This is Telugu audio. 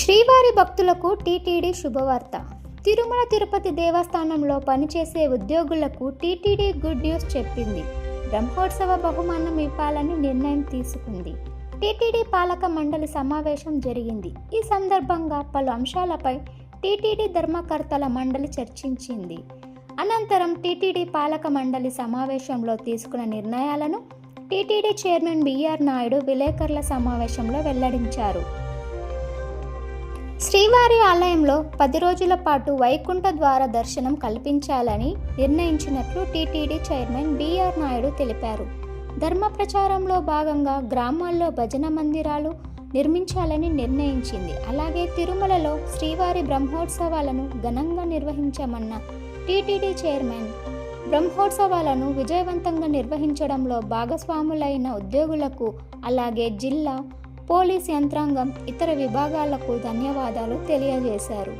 శ్రీవారి భక్తులకు టీటీడీ శుభవార్త. తిరుమల తిరుపతి దేవస్థానంలో పనిచేసే ఉద్యోగులకు టీటీడీ గుడ్ న్యూస్ చెప్పింది. బ్రహ్మోత్సవ బహుమానం ఇవ్వాలని నిర్ణయం తీసుకుంది. టీటీడీ పాలక మండలి సమావేశం జరిగింది. ఈ సందర్భంగా పలు అంశాలపై టీటీడీ ధర్మకర్తల మండలి చర్చించింది. అనంతరం టీటీడీ పాలక మండలి సమావేశంలో తీసుకున్న నిర్ణయాలను టీటీడీ చైర్మన్ బిఆర్ నాయుడు విలేకరుల సమావేశంలో వెల్లడించారు. శ్రీవారి ఆలయంలో పది రోజుల పాటు వైకుంఠ ద్వార దర్శనం కల్పించాలని నిర్ణయించినట్లు టీటీడీ చైర్మన్ బిఆర్ నాయుడు తెలిపారు. ధర్మ ప్రచారంలో భాగంగా గ్రామాల్లో భజన మందిరాలు నిర్మించాలని నిర్ణయించింది. అలాగే తిరుమలలో శ్రీవారి బ్రహ్మోత్సవాలను ఘనంగా నిర్వహించమన్న టీటీడీ చైర్మన్ బ్రహ్మోత్సవాలను విజయవంతంగా నిర్వహించడంలో భాగస్వాములైన ఉద్యోగులకు అలాగే జిల్లా పోలీస్ యంత్రాంగం ఇతర విభాగాలకు ధన్యవాదాలు తెలియజేశారు.